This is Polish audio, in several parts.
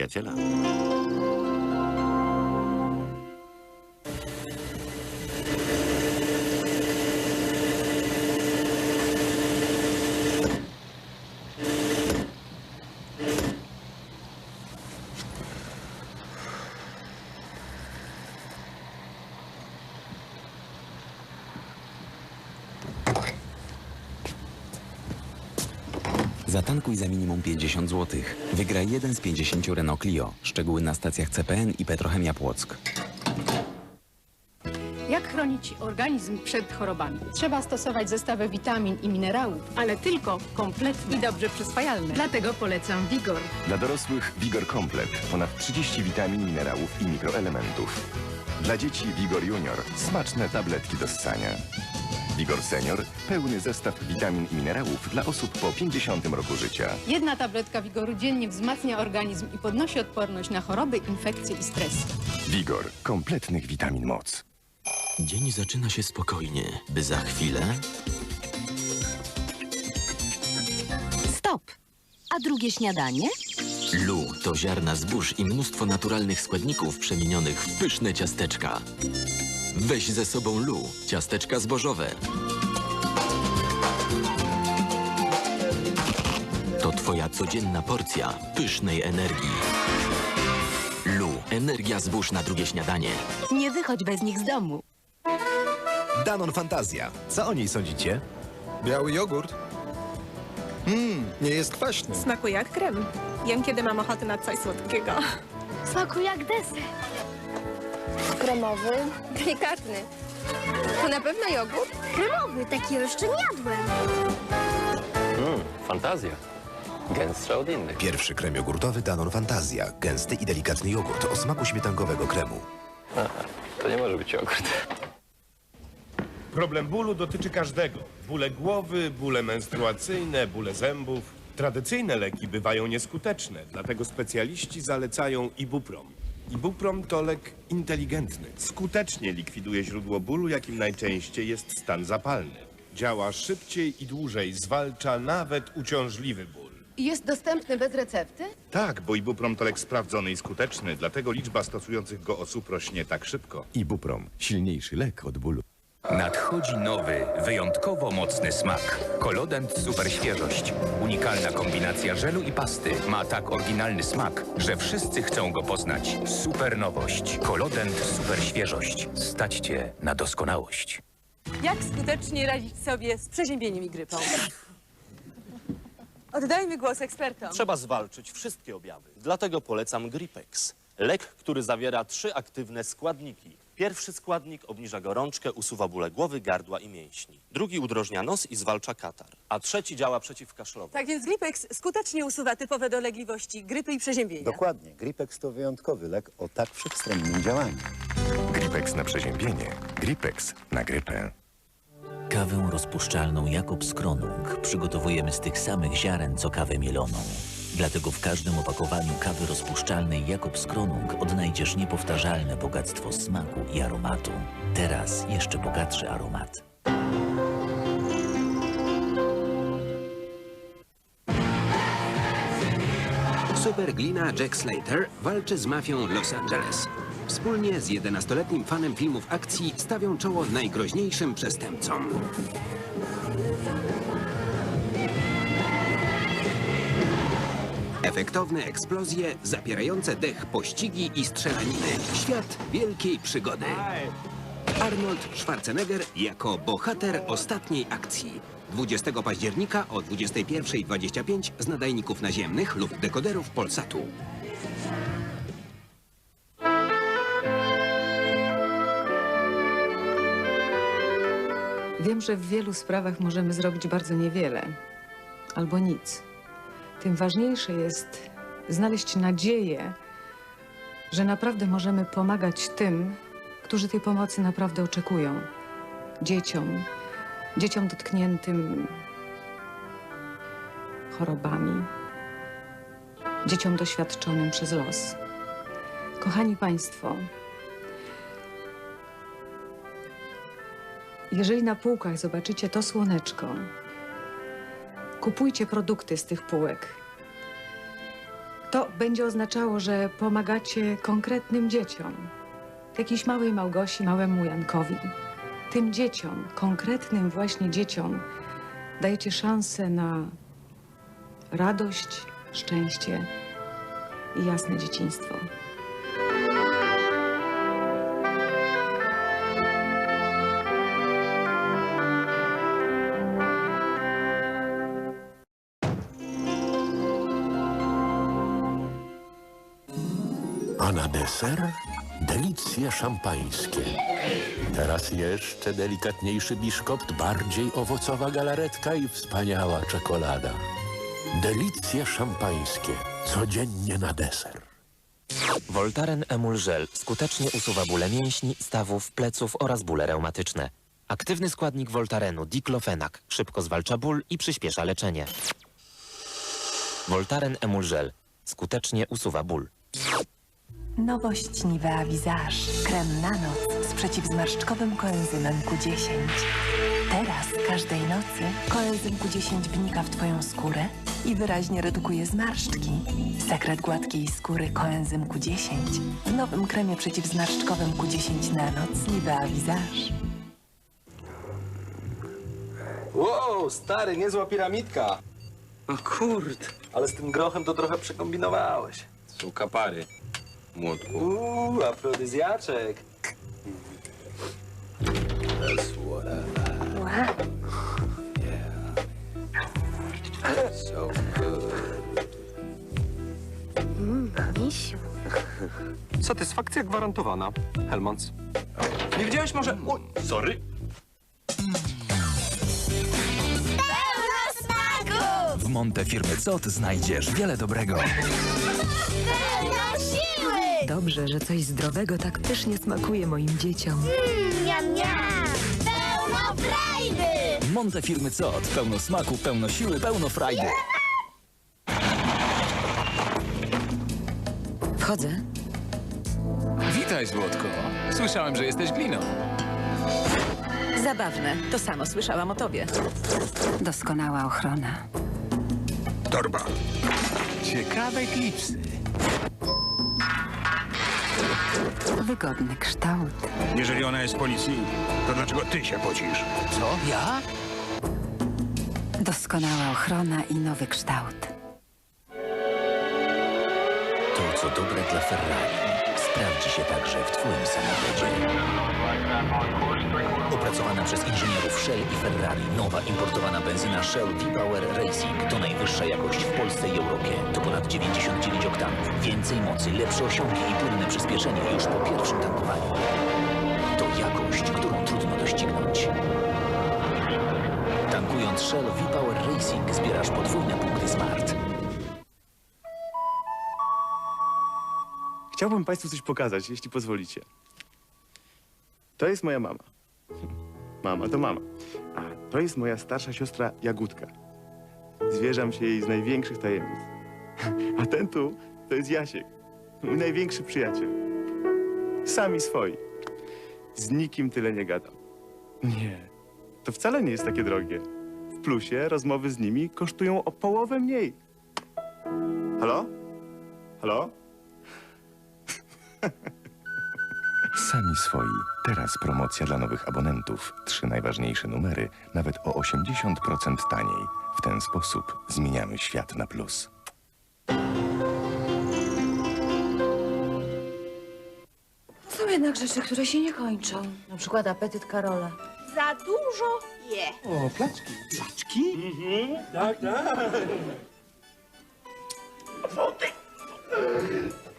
Я чела. Zatankuj za minimum 50 zł. Wygraj jeden z 50 Renault Clio. Szczegóły na stacjach CPN i Petrochemia Płock. Jak chronić organizm przed chorobami? Trzeba stosować zestawy witamin i minerałów, ale tylko kompletne i dobrze przyswajalne. Dlatego polecam Vigor. Dla dorosłych Vigor Komplet. Ponad 30 witamin, minerałów i mikroelementów. Dla dzieci Vigor Junior. Smaczne tabletki do ssania. Vigor Senior. Pełny zestaw witamin i minerałów dla osób po 50 roku życia. Jedna tabletka Vigoru dziennie wzmacnia organizm i podnosi odporność na choroby, infekcje i stres. Vigor. Kompletnych witamin moc. Dzień zaczyna się spokojnie, by za chwilę Stop! A drugie śniadanie? Lu to ziarna zbóż i mnóstwo naturalnych składników przemienionych w pyszne ciasteczka. Weź ze sobą Lu, ciasteczka zbożowe. To twoja codzienna porcja pysznej energii. Lu, energia zbóż na drugie śniadanie. Nie wychodź bez nich z domu. Danon Fantazja. Co o niej sądzicie? Biały jogurt. Mmm, nie jest kwaśny. Smakuje jak krem. Jem, kiedy mam ochotę na coś słodkiego. Smakuje jak deser. Kremowy, delikatny. To na pewno jogurt? Kremowy, taki jeszcze nie jadłem. Fantazja. Gęstsza od innych. Pierwszy krem jogurtowy Danon Fantazja. Gęsty i delikatny jogurt o smaku śmietankowego kremu. To nie może być jogurt. Problem bólu dotyczy każdego. Bóle głowy, bóle menstruacyjne, bóle zębów. Tradycyjne leki bywają nieskuteczne, dlatego specjaliści zalecają ibuprom. Ibuprom to lek inteligentny. Skutecznie likwiduje źródło bólu, jakim najczęściej jest stan zapalny. Działa szybciej i dłużej, zwalcza nawet uciążliwy ból. I jest dostępny bez recepty? Tak, bo ibuprom to lek sprawdzony i skuteczny, dlatego liczba stosujących go osób rośnie tak szybko. Ibuprom. Silniejszy lek od bólu. Nadchodzi nowy, wyjątkowo mocny smak. Kolodent Super Świeżość. Unikalna kombinacja żelu i pasty ma tak oryginalny smak, że wszyscy chcą go poznać. Super nowość. Kolodent Super Świeżość. Stać cię na doskonałość. Jak skutecznie radzić sobie z przeziębieniem i grypą? Oddajmy głos ekspertom. Trzeba zwalczyć wszystkie objawy. Dlatego polecam Gripex. Lek, który zawiera trzy aktywne składniki. Pierwszy składnik obniża gorączkę, usuwa bóle głowy, gardła i mięśni. Drugi udrożnia nos i zwalcza katar. A trzeci działa przeciwkaszlowo. Tak więc Glipex skutecznie usuwa typowe dolegliwości grypy i przeziębienia. Dokładnie. Gripex to wyjątkowy lek o tak wszechstronnym działaniu. Gripex na przeziębienie. Gripex na grypę. Kawę rozpuszczalną Jakobs Kronung przygotowujemy z tych samych ziaren, co kawę mieloną. Dlatego w każdym opakowaniu kawy rozpuszczalnej Jakobs Kronung odnajdziesz niepowtarzalne bogactwo smaku i aromatu. Teraz jeszcze bogatszy aromat. Superglina Jack Slater walczy z mafią Los Angeles. Wspólnie z 11-letnim fanem filmów akcji stawią czoło najgroźniejszym przestępcom. Efektowne eksplozje, zapierające dech pościgi i strzelaniny. Świat wielkiej przygody. Arnold Schwarzenegger jako bohater ostatniej akcji. 20 października o 21.25 z nadajników naziemnych lub dekoderów Polsatu. Wiem, że w wielu sprawach możemy zrobić bardzo niewiele albo nic. Tym ważniejsze jest znaleźć nadzieję, że naprawdę możemy pomagać tym, którzy tej pomocy naprawdę oczekują. Dzieciom, dzieciom dotkniętym chorobami, dzieciom doświadczonym przez los. Kochani Państwo, jeżeli na półkach zobaczycie to słoneczko, kupujcie produkty z tych półek. To będzie oznaczało, że pomagacie konkretnym dzieciom. Jakiejś małej Małgosi, małemu Jankowi. Tym dzieciom, konkretnym właśnie dzieciom, dajecie szansę na radość, szczęście i jasne dzieciństwo. Deser delicje szampańskie. Teraz jeszcze delikatniejszy biszkopt, bardziej owocowa galaretka i wspaniała czekolada. Delicje szampańskie. Codziennie na deser. Voltaren Emul Gel skutecznie usuwa bóle mięśni, stawów, pleców oraz bóle reumatyczne. Aktywny składnik Voltarenu, diklofenak, szybko zwalcza ból i przyspiesza leczenie. Voltaren Emul Gel skutecznie usuwa ból. Nowość Nivea Visage. Krem na noc z przeciwzmarszczkowym koenzymem Q10. Teraz każdej nocy koenzym Q10 wnika w Twoją skórę i wyraźnie redukuje zmarszczki. Sekret gładkiej skóry koenzym Q10 w nowym kremie przeciwzmarszczkowym Q10 na noc Nivea Visage. Wow, stary, niezła piramidka. O kurde. Ale z tym grochem to trochę przekombinowałeś. Są kapary. Młotku. Uuu, afrodyzjaczek. That's what I like. Yeah. So good. Mmm, misiu. Satysfakcja gwarantowana. Helmans. Nie widziałeś może... O, sorry. Pełno smaków! W Monte firmy COT znajdziesz wiele dobrego. Pełno siły! Dobrze, że coś zdrowego tak pysznie smakuje moim dzieciom. Mmm, niam, niam! Pełno frajdy! Monte firmy COT. Pełno smaku, pełno siły, pełno frajdy. Wchodzę. Witaj, Złotko. Słyszałem, że jesteś gliną. Zabawne. To samo słyszałam o tobie. Doskonała ochrona. Torba. Ciekawe klipsy. Wygodny kształt. Jeżeli ona jest policji, to dlaczego ty się pocisz? Co? Ja? Doskonała ochrona i nowy kształt. To, co dobre dla Ferrari, sprawdzi się także w Twoim samochodzie. Opracowana przez inżynierów Shell i Ferrari, nowa importowana benzyna Shell V-Power Racing to najwyższa jakość w Polsce i Europie. To ponad 99 oktanów, więcej mocy, lepsze osiągi i płynne przyspieszenie już po pierwszym tankowaniu. To jakość, którą trudno doścignąć. Tankując Shell V-Power Racing zbierasz podwójne punkty Smart. Chciałbym Państwu coś pokazać, jeśli pozwolicie. To jest moja mama. Mama to mama. A to jest moja starsza siostra Jagódka. Zwierzam się jej z największych tajemnic. A ten tu to jest Jasiek, mój największy przyjaciel. Sami swoi. Z nikim tyle nie gadam. Nie, to wcale nie jest takie drogie. W plusie rozmowy z nimi kosztują o połowę mniej. Halo? Halo? Sami swoi. Teraz promocja dla nowych abonentów. Trzy najważniejsze numery, nawet o 80% taniej. W ten sposób zmieniamy świat na plus. Są jednak rzeczy, które się nie kończą. Na przykład apetyt Karola. Za dużo je. O, placki. Placki? Mhm, tak, tak. Tak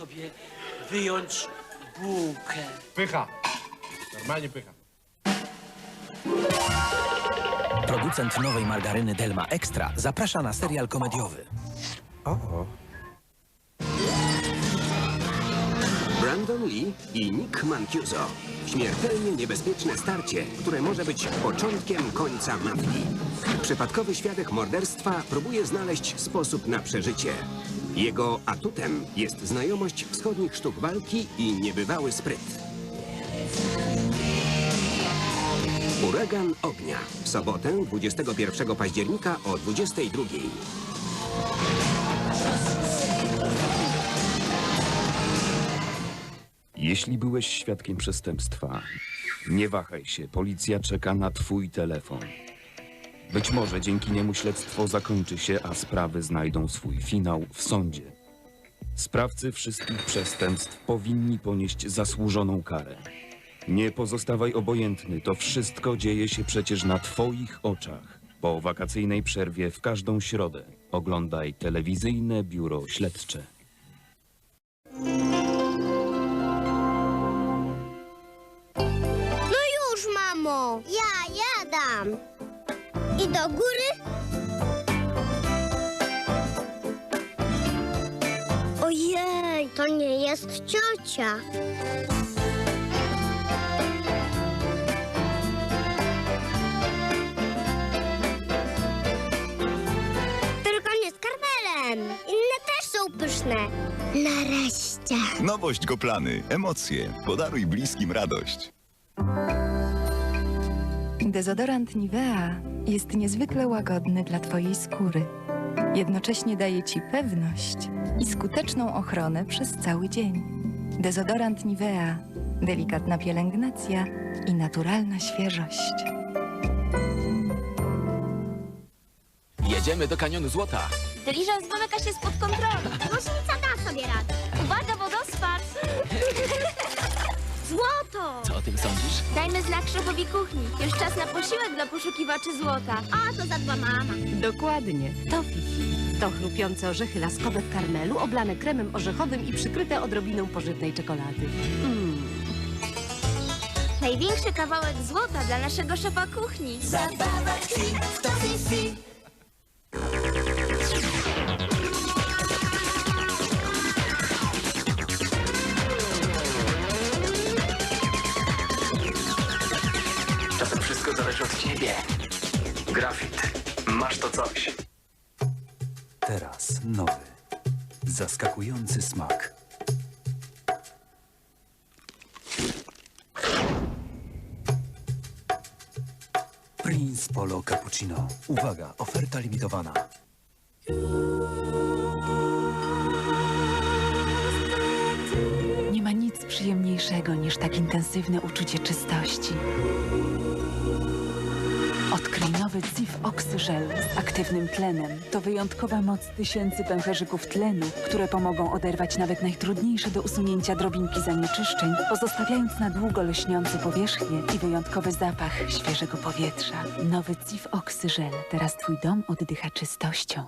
sobie wyjąć bułkę. Pycha. Normalnie pycha. Producent nowej margaryny Delma Extra zaprasza na serial komediowy. O. Brandon Lee i Nick Mancuso. Śmiertelnie niebezpieczne starcie, które może być początkiem końca mafii. Przypadkowy świadek morderstwa próbuje znaleźć sposób na przeżycie. Jego atutem jest znajomość wschodnich sztuk walki i niebywały spryt. Uragan ognia. W sobotę 21 października o 22. Jeśli byłeś świadkiem przestępstwa, nie wahaj się, policja czeka na twój telefon. Być może dzięki niemu śledztwo zakończy się, a sprawy znajdą swój finał w sądzie. Sprawcy wszystkich przestępstw powinni ponieść zasłużoną karę. Nie pozostawaj obojętny, to wszystko dzieje się przecież na twoich oczach. Po wakacyjnej przerwie w każdą środę oglądaj telewizyjne biuro śledcze. No już, mamo. Ja jadam. I do góry? Ojej, to nie jest ciocia. Tylko nie z karmelem. Inne też są pyszne. Nareszcie. Nowość Goplany. Emocje. Podaruj bliskim radość. Dezodorant Nivea jest niezwykle łagodny dla Twojej skóry. Jednocześnie daje Ci pewność i skuteczną ochronę przez cały dzień. Dezodorant Nivea. Delikatna pielęgnacja i naturalna świeżość. Jedziemy do kanionu złota. Dyliżans wymyka się spod kontroli. Głośnica da sobie radę. Uwaga, Dajmy znak szefowi kuchni. Już czas na posiłek dla poszukiwaczy złota. A, to zadba mama. Dokładnie. To Fifi. To chrupiące orzechy laskowe w karmelu, oblane kremem orzechowym i przykryte odrobiną pożytnej czekolady. Mm. Największy kawałek złota dla naszego szefa kuchni. Zabawa w to Fifi. Grafit. Masz to coś. Teraz nowy, zaskakujący smak. Prince Polo Cappuccino. Uwaga, oferta limitowana. Nie ma nic przyjemniejszego niż tak intensywne uczucie czystości. Odkryj nowy Cif Oxygel z aktywnym tlenem. To wyjątkowa moc tysięcy pęcherzyków tlenu, które pomogą oderwać nawet najtrudniejsze do usunięcia drobinki zanieczyszczeń, pozostawiając na długo lśniące powierzchnie i wyjątkowy zapach świeżego powietrza. Nowy Cif Oxygel. Teraz twój dom oddycha czystością.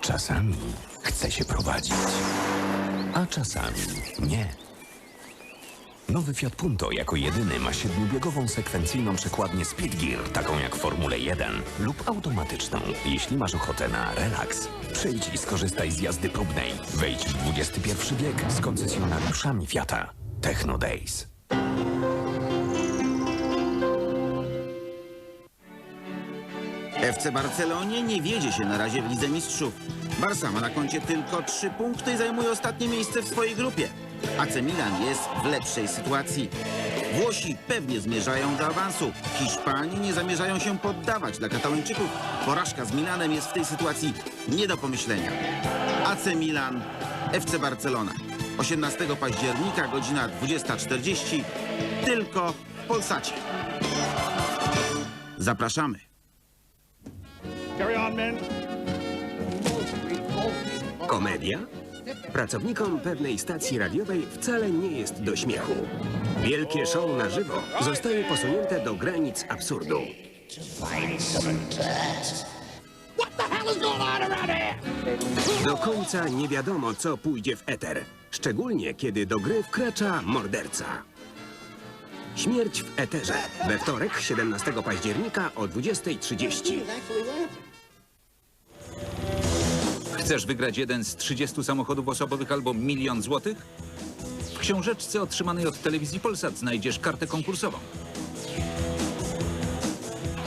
Czasami chce się prowadzić, a czasami nie. Nowy Fiat Punto jako jedyny ma siedmiobiegową sekwencyjną przekładnię Speed Gear, taką jak w Formule 1, lub automatyczną, jeśli masz ochotę na relaks. Przyjdź i skorzystaj z jazdy próbnej. Wejdź w XXI wiek z koncesjonariuszami Fiata. Techno Days. FC Barcelonie nie wiedzie się na razie w Lidze Mistrzów. Barca ma na koncie tylko trzy punkty i zajmuje ostatnie miejsce w swojej grupie. AC Milan jest w lepszej sytuacji. Włosi pewnie zmierzają do awansu. Hiszpanie nie zamierzają się poddawać dla Katalończyków. Porażka z Milanem jest w tej sytuacji nie do pomyślenia. AC Milan, FC Barcelona. 18 października, godzina 20.40. Tylko w Polsacie. Zapraszamy. Komedia? Pracownikom pewnej stacji radiowej wcale nie jest do śmiechu. Wielkie show na żywo zostaje posunięte do granic absurdu. Do końca nie wiadomo, co pójdzie w eter. Szczególnie, kiedy do gry wkracza morderca. Śmierć w eterze. We wtorek, 17 października o 20.30. Chcesz wygrać jeden z 30 samochodów osobowych albo milion złotych? W książeczce otrzymanej od telewizji Polsat znajdziesz kartę konkursową.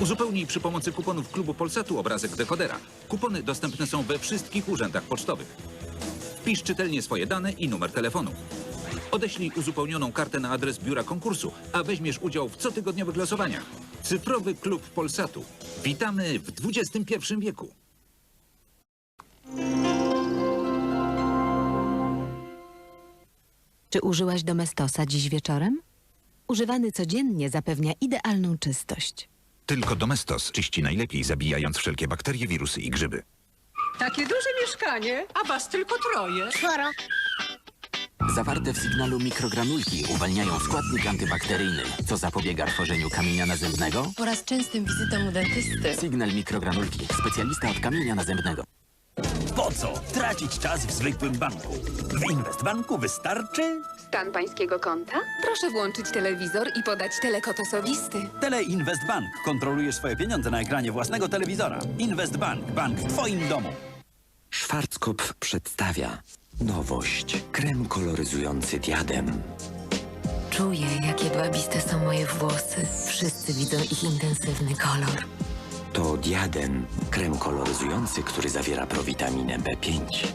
Uzupełnij przy pomocy kuponów klubu Polsatu obrazek dekodera. Kupony dostępne są we wszystkich urzędach pocztowych. Wpisz czytelnie swoje dane i numer telefonu. Odeślij uzupełnioną kartę na adres biura konkursu, a weźmiesz udział w cotygodniowych losowaniach. Cyfrowy Klub Polsatu. Witamy w XXI wieku. Czy użyłaś Domestosa dziś wieczorem? Używany codziennie zapewnia idealną czystość. Tylko Domestos czyści najlepiej, zabijając wszelkie bakterie, wirusy i grzyby. Takie duże mieszkanie, a was tylko troje. Czworo. Zawarte w sygnalu mikrogranulki uwalniają składnik antybakteryjny, co zapobiega tworzeniu kamienia nazębnego. Po raz częstym wizytom u dentysty. Sygnal mikrogranulki, specjalista od kamienia nazębnego. Po co tracić czas w zwykłym banku? W Inwestbanku wystarczy Stan pańskiego konta? Proszę włączyć telewizor i podać telekod osobisty. Teleinvestbank. Kontroluje swoje pieniądze na ekranie własnego telewizora. Investbank. Bank w twoim domu. Schwarzkopf przedstawia nowość. Krem koloryzujący diadem. Czuję, jak jedwabiste są moje włosy. Wszyscy widzą ich intensywny kolor. To diadem. Krem koloryzujący, który zawiera prowitaminę B5.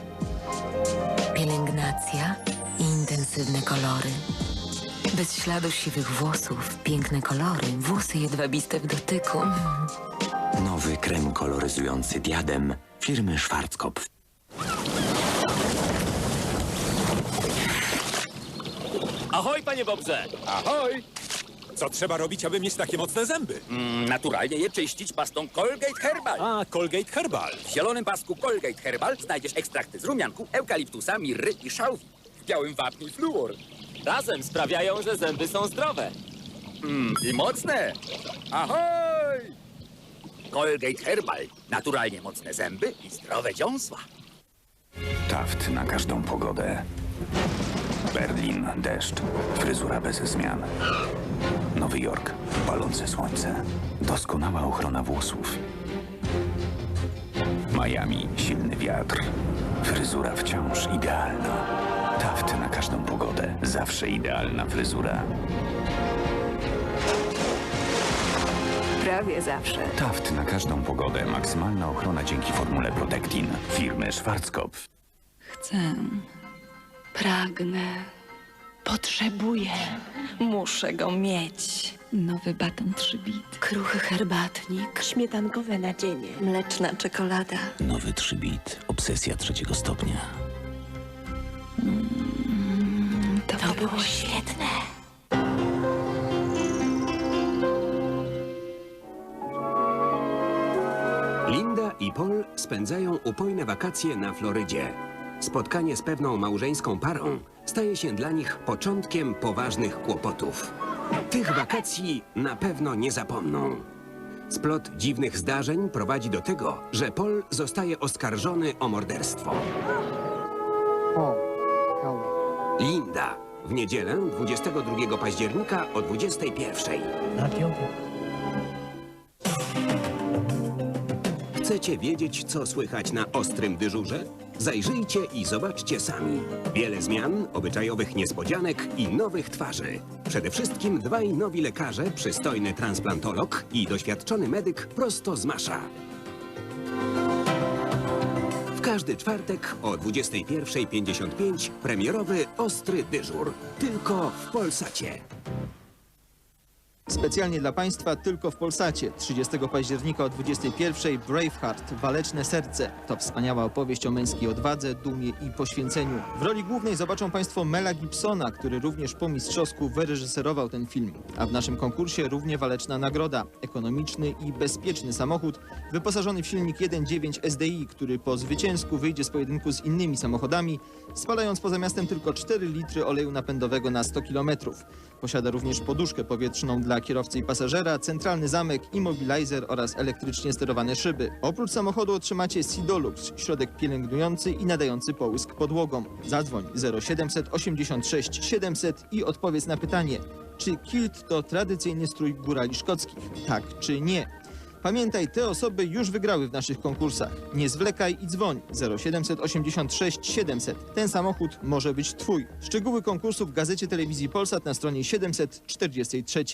Pielęgnacja i intensywne kolory. Bez śladu siwych włosów, piękne kolory, włosy jedwabiste w dotyku. Mm. Nowy krem koloryzujący diadem firmy Schwarzkopf. Ahoj, panie Bobrze! Ahoj! Co trzeba robić, aby mieć takie mocne zęby? Mm, naturalnie je czyścić pastą Colgate Herbal. A, Colgate Herbal. W zielonym pasku Colgate Herbal znajdziesz ekstrakty z rumianku, eukaliptusa, mirry i szałwi. W białym wapnie fluor. Razem sprawiają, że zęby są zdrowe. Mm, I mocne. Ahoj! Colgate Herbal. Naturalnie mocne zęby i zdrowe dziąsła. Taft na każdą pogodę. Berlin, deszcz, fryzura bez zmian. Nowy Jork, palące słońce, doskonała ochrona włosów. Miami, silny wiatr, fryzura wciąż idealna. Taft na każdą pogodę, zawsze idealna fryzura. Prawie zawsze. Taft na każdą pogodę, maksymalna ochrona dzięki formule Protectin firmy Schwarzkopf. Chcę. Pragnę. Potrzebuję. Muszę go mieć. Nowy baton 3-bit. Kruchy herbatnik, śmietankowe nadzienie, mleczna czekolada. Nowy trzybit. Obsesja trzeciego stopnia. To, było świetne. Linda i Paul spędzają upojne wakacje na Florydzie. Spotkanie z pewną małżeńską parą staje się dla nich początkiem poważnych kłopotów. Tych wakacji na pewno nie zapomną. Splot dziwnych zdarzeń prowadzi do tego, że Paul zostaje oskarżony o morderstwo. Linda. W niedzielę 22 października o 21. Chcecie wiedzieć, co słychać na ostrym dyżurze? Zajrzyjcie i zobaczcie sami. Wiele zmian, obyczajowych niespodzianek i nowych twarzy. Przede wszystkim dwaj nowi lekarze, przystojny transplantolog i doświadczony medyk prosto z Masza. W każdy czwartek o 21.55 premierowy Ostry Dyżur. Tylko w Polsacie. Specjalnie dla Państwa tylko w Polsacie. 30 października o 21 Braveheart Waleczne Serce. To wspaniała opowieść o męskiej odwadze, dumie i poświęceniu. W roli głównej zobaczą Państwo Mela Gibsona, który również po mistrzowsku wyreżyserował ten film. A w naszym konkursie równie waleczna nagroda. Ekonomiczny i bezpieczny samochód wyposażony w silnik 1.9 SDI, który po zwycięsku wyjdzie z pojedynku z innymi samochodami, spalając poza miastem tylko 4 litry oleju napędowego na 100 km. Posiada również poduszkę powietrzną dla kierowcy i pasażera, centralny zamek, immobilizer oraz elektrycznie sterowane szyby. Oprócz samochodu otrzymacie Sidolux, środek pielęgnujący i nadający połysk podłogom. Zadzwoń 0700 86 700 i odpowiedz na pytanie, czy kilt to tradycyjny strój górali szkockich? Tak czy nie? Pamiętaj, te osoby już wygrały w naszych konkursach. Nie zwlekaj i dzwoń 0786 700. Ten samochód może być Twój. Szczegóły konkursu w gazecie telewizji Polsat na stronie 743.